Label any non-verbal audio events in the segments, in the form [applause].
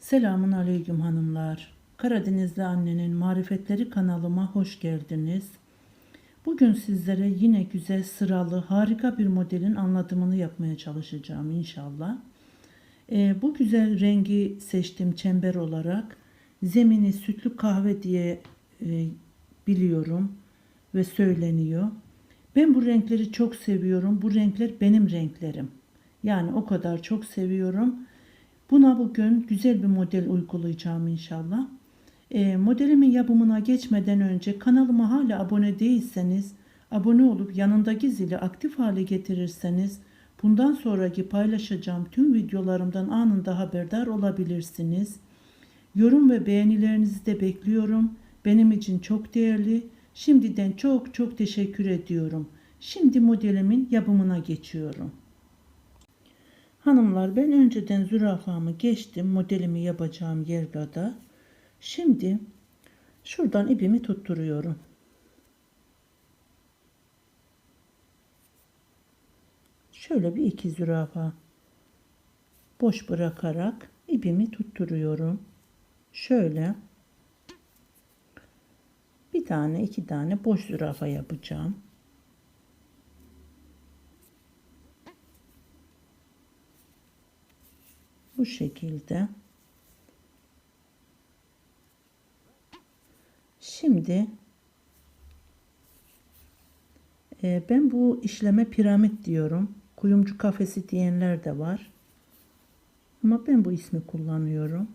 Selamun Aleyküm hanımlar. Karadenizli Annenin Marifetleri kanalıma hoş geldiniz. Bugün sizlere yine güzel sıralı harika bir modelin anlatımını yapmaya çalışacağım inşallah. Ee, bu güzel rengi seçtim çember olarak. Zemini sütlü kahve diye e, biliyorum ve söyleniyor. Ben bu renkleri çok seviyorum. Bu renkler benim renklerim. Yani o kadar çok seviyorum. Buna bugün güzel bir model uygulayacağım inşallah. E, modelimin yapımına geçmeden önce kanalıma hala abone değilseniz abone olup yanındaki zili aktif hale getirirseniz bundan sonraki paylaşacağım tüm videolarımdan anında haberdar olabilirsiniz. Yorum ve beğenilerinizi de bekliyorum. Benim için çok değerli. Şimdiden çok çok teşekkür ediyorum. Şimdi modelimin yapımına geçiyorum. Hanımlar ben önceden zürafamı geçtim. Modelimi yapacağım yerlerde. Şimdi şuradan ipimi tutturuyorum. Şöyle bir iki zürafa boş bırakarak ipimi tutturuyorum. Şöyle bir tane iki tane boş zürafa yapacağım. Bu şekilde. Şimdi e, ben bu işleme piramit diyorum. Kuyumcu kafesi diyenler de var. Ama ben bu ismi kullanıyorum.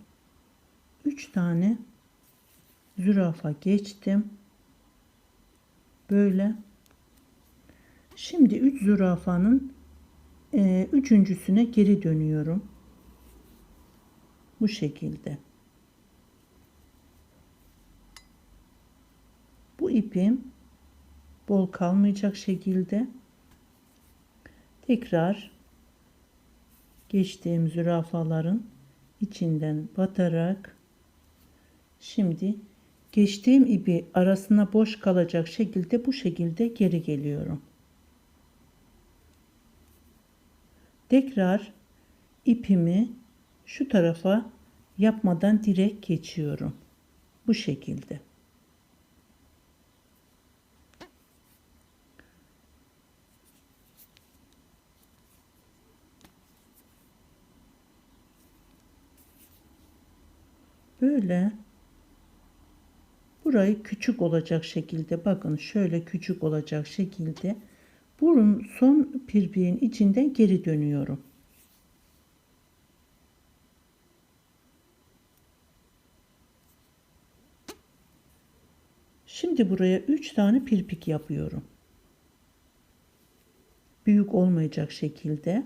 3 tane zürafa geçtim. Böyle. Şimdi 3 zürafanın e, üçüncüsüne geri dönüyorum. Bu şekilde. Bu ipim bol kalmayacak şekilde tekrar geçtiğim zürafaların içinden batarak şimdi geçtiğim ipi arasına boş kalacak şekilde bu şekilde geri geliyorum. Tekrar ipimi şu tarafa yapmadan direkt geçiyorum. Bu şekilde. Böyle burayı küçük olacak şekilde bakın şöyle küçük olacak şekilde burun son pirpiğin içinden geri dönüyorum. Şimdi buraya 3 tane pirpik yapıyorum. Büyük olmayacak şekilde.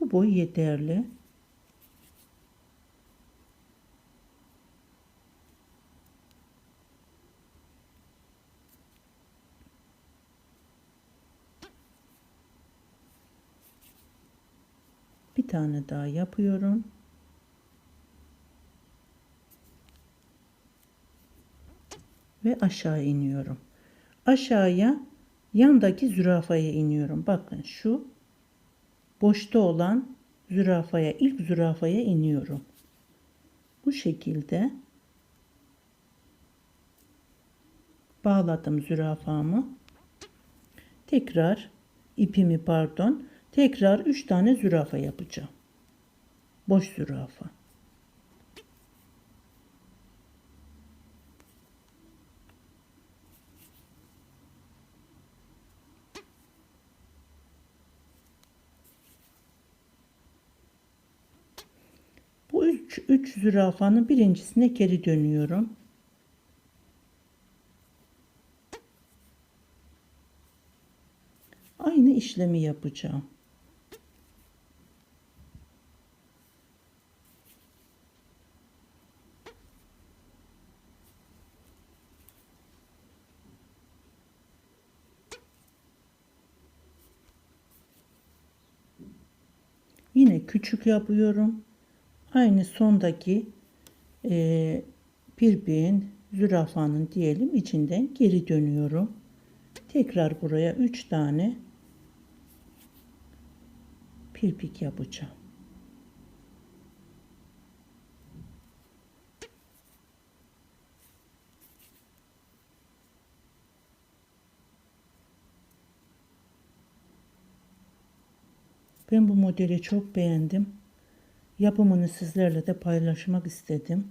Bu boy yeterli. Bir tane daha yapıyorum. ve aşağı iniyorum. Aşağıya yandaki zürafaya iniyorum. Bakın şu boşta olan zürafaya ilk zürafaya iniyorum. Bu şekilde bağladım zürafamı. Tekrar ipimi pardon tekrar 3 tane zürafa yapacağım. Boş zürafa. Bu üç, üç zürafanın birincisine geri dönüyorum. Aynı işlemi yapacağım. Yine küçük yapıyorum. Aynı sondaki e, pirpiğin zürafanın diyelim içinden geri dönüyorum. Tekrar buraya 3 tane pirpik yapacağım. Ben bu modeli çok beğendim. Yapımını sizlerle de paylaşmak istedim.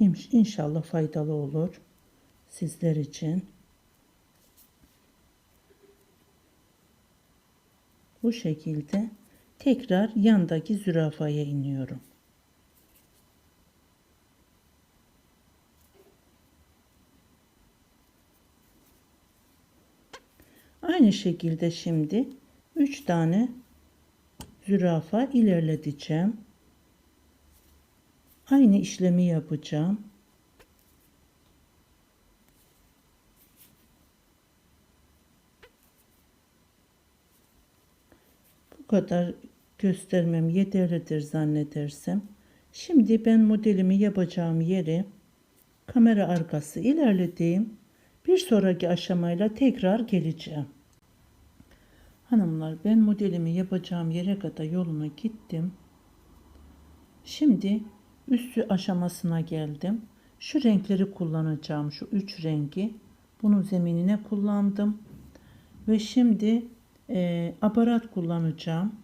İnş- İnşallah faydalı olur sizler için. Bu şekilde tekrar yandaki zürafaya iniyorum. Aynı şekilde şimdi 3 tane zürafa ilerleteceğim. Aynı işlemi yapacağım. Bu kadar göstermem yeterlidir zannedersem. Şimdi ben modelimi yapacağım yeri kamera arkası ilerlediğim bir sonraki aşamayla tekrar geleceğim. Hanımlar ben modelimi yapacağım yere kadar yoluna gittim. Şimdi üstü aşamasına geldim. Şu renkleri kullanacağım. Şu üç rengi. Bunu zeminine kullandım. Ve şimdi e, aparat kullanacağım.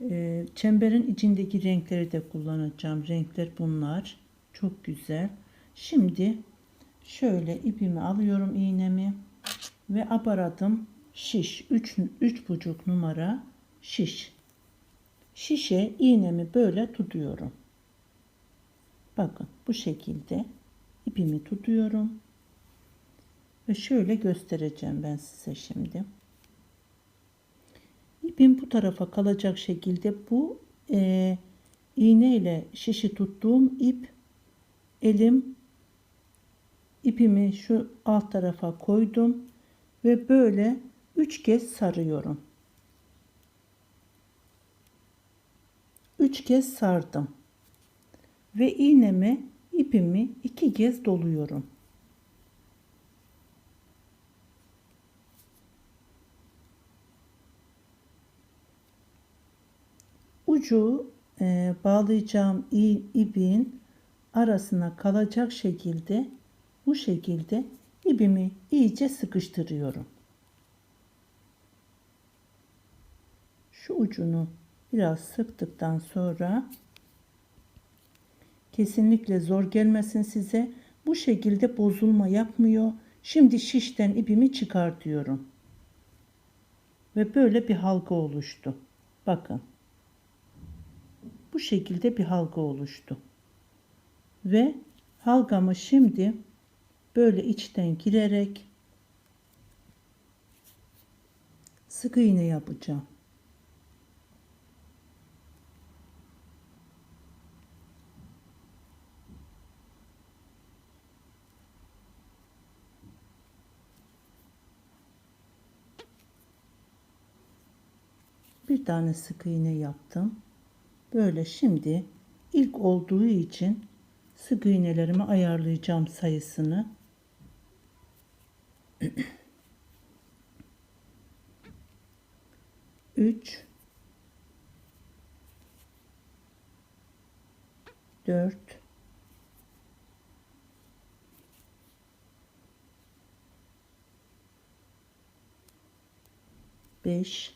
E, çemberin içindeki renkleri de kullanacağım. Renkler bunlar. Çok güzel. Şimdi şöyle ipimi alıyorum iğnemi ve aparatım şiş 3 üç buçuk numara şiş. Şişe iğnemi böyle tutuyorum. Bakın bu şekilde ipimi tutuyorum. Ve şöyle göstereceğim ben size şimdi. İpim bu tarafa kalacak şekilde bu e, iğne ile şişi tuttuğum ip elim ipimi şu alt tarafa koydum ve böyle üç kez sarıyorum. Üç kez sardım ve iğnemi ipimi iki kez doluyorum. Ucu e, bağlayacağım ipin arasına kalacak şekilde bu şekilde ipimi iyice sıkıştırıyorum. Şu ucunu biraz sıktıktan sonra kesinlikle zor gelmesin size. Bu şekilde bozulma yapmıyor. Şimdi şişten ipimi çıkartıyorum. Ve böyle bir halka oluştu. Bakın. Bu şekilde bir halka oluştu. Ve halkamı şimdi böyle içten girerek sık iğne yapacağım. Bir tane sık iğne yaptım. Böyle şimdi ilk olduğu için sık iğnelerimi ayarlayacağım sayısını. [clears throat] Üç, dört, beş,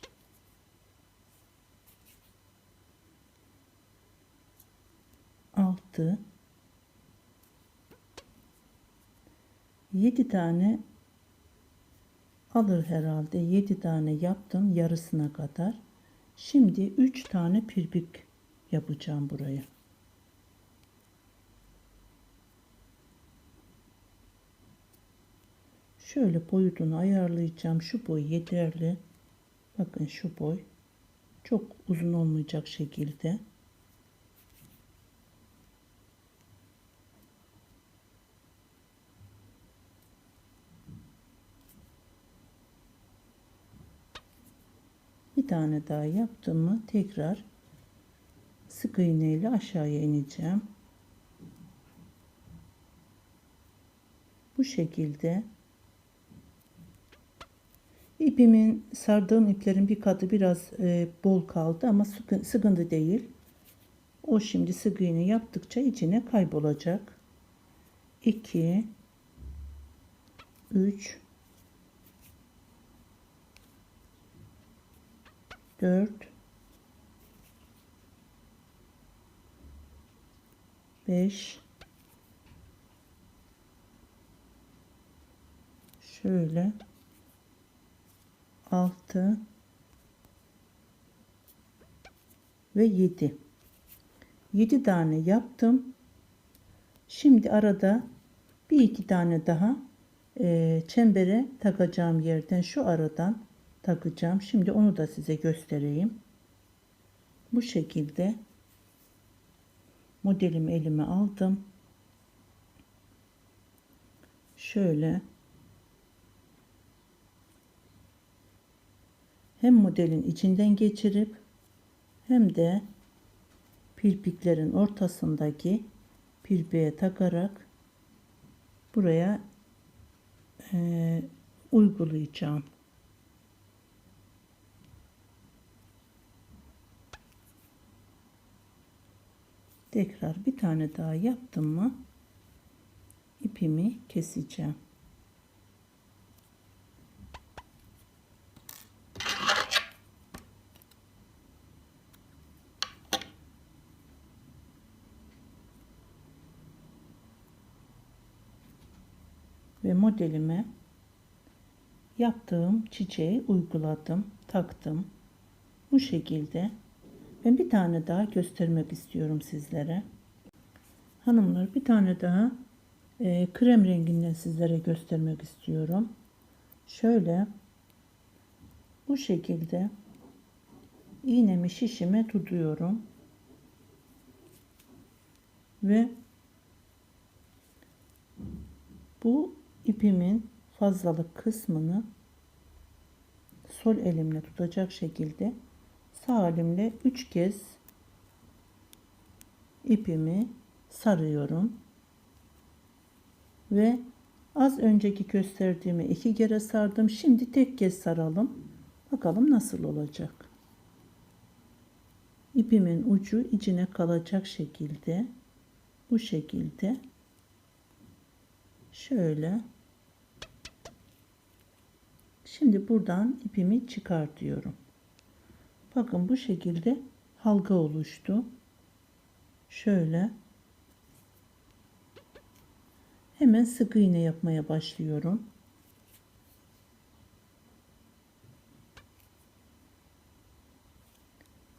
6 7 tane alır herhalde. 7 tane yaptım yarısına kadar. Şimdi 3 tane pirbik yapacağım buraya. Şöyle boyutunu ayarlayacağım. Şu boy yeterli. Bakın şu boy çok uzun olmayacak şekilde bir tane daha yaptım mı tekrar sık iğne ile aşağıya ineceğim. şekilde ipimin sardığım iplerin bir katı biraz e, bol kaldı ama sıkı- sıkıntı değil. O şimdi sık iğne yaptıkça içine kaybolacak. 2 3 4 5 şöyle. 6 ve 7 7 tane yaptım. Şimdi arada bir iki tane daha e, çembere takacağım yerden şu aradan takacağım. Şimdi onu da size göstereyim. Bu şekilde modelimi elime aldım. Şöyle hem modelin içinden geçirip hem de pirpiklerin ortasındaki pirpiğe takarak buraya e, uygulayacağım. Tekrar bir tane daha yaptım mı ipimi keseceğim. ve modelime yaptığım çiçeği uyguladım, taktım. Bu şekilde ben bir tane daha göstermek istiyorum sizlere. Hanımlar bir tane daha e, krem renginden sizlere göstermek istiyorum. Şöyle bu şekilde iğnemi şişime tutuyorum. Ve bu ipimin fazlalık kısmını sol elimle tutacak şekilde sağ elimle 3 kez ipimi sarıyorum. Ve az önceki gösterdiğimi iki kere sardım. Şimdi tek kez saralım. Bakalım nasıl olacak. İpimin ucu içine kalacak şekilde bu şekilde. Şöyle. Şimdi buradan ipimi çıkartıyorum. Bakın bu şekilde halka oluştu. Şöyle hemen sık iğne yapmaya başlıyorum.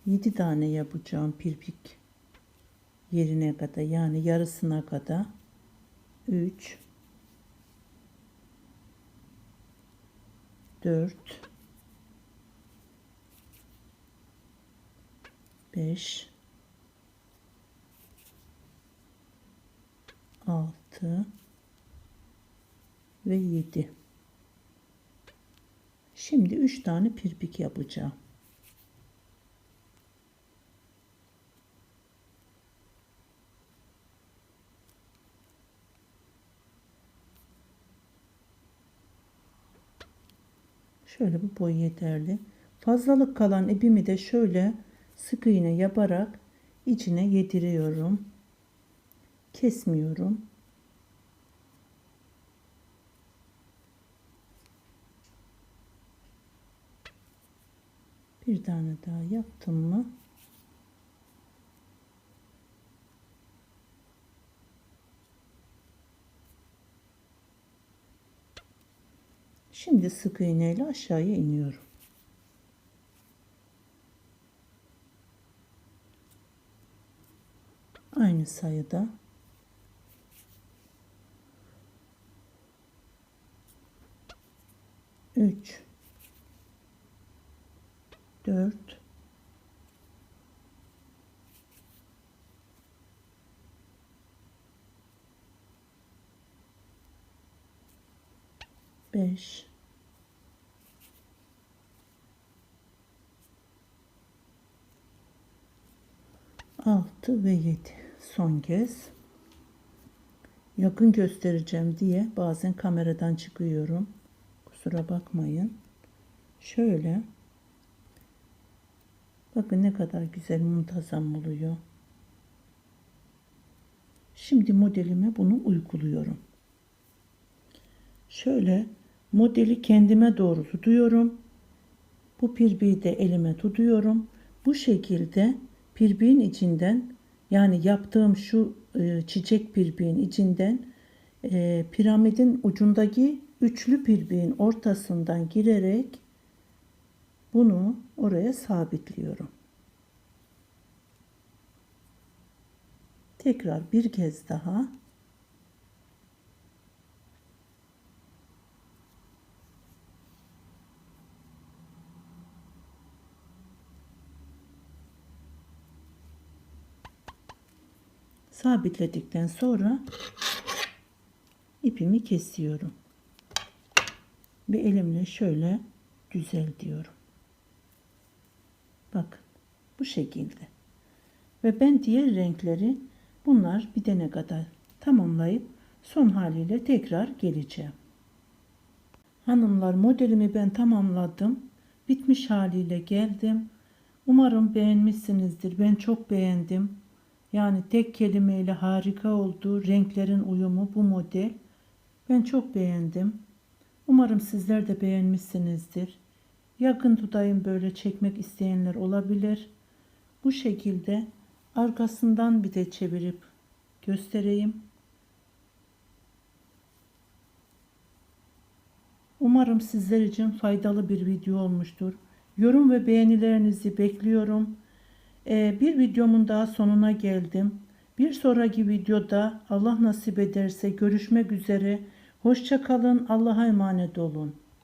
Yedi tane yapacağım pirpik yerine kadar yani yarısına kadar 3 4 5 6 ve 7 Şimdi 3 tane pirpik yapacağım. Şöyle bu boy yeterli. Fazlalık kalan ipimi de şöyle sık iğne yaparak içine yediriyorum. Kesmiyorum. Bir tane daha yaptım mı? Şimdi sık iğne ile aşağıya iniyorum. Aynı sayıda. Üç, dört, beş, 6 ve 7 son kez yakın göstereceğim diye bazen kameradan çıkıyorum. Kusura bakmayın. Şöyle. Bakın ne kadar güzel muntazam oluyor. Şimdi modelime bunu uyguluyorum. Şöyle modeli kendime doğru tutuyorum. Bu pirbiği de elime tutuyorum. Bu şekilde pirbiğin içinden yani yaptığım şu e, çiçek pirbiğin içinden e, piramidin ucundaki üçlü pirbiğin ortasından girerek bunu oraya sabitliyorum. Tekrar bir kez daha sabitledikten sonra ipimi kesiyorum. Ve elimle şöyle düzeltiyorum. Bakın bu şekilde. Ve ben diğer renkleri bunlar bitene kadar tamamlayıp son haliyle tekrar geleceğim. Hanımlar modelimi ben tamamladım. Bitmiş haliyle geldim. Umarım beğenmişsinizdir. Ben çok beğendim. Yani tek kelimeyle harika oldu. Renklerin uyumu bu model. Ben çok beğendim. Umarım sizler de beğenmişsinizdir. Yakın tutayım böyle çekmek isteyenler olabilir. Bu şekilde arkasından bir de çevirip göstereyim. Umarım sizler için faydalı bir video olmuştur. Yorum ve beğenilerinizi bekliyorum. Ee, bir videomun daha sonuna geldim. Bir sonraki videoda Allah nasip ederse görüşmek üzere. Hoşça kalın. Allah'a emanet olun.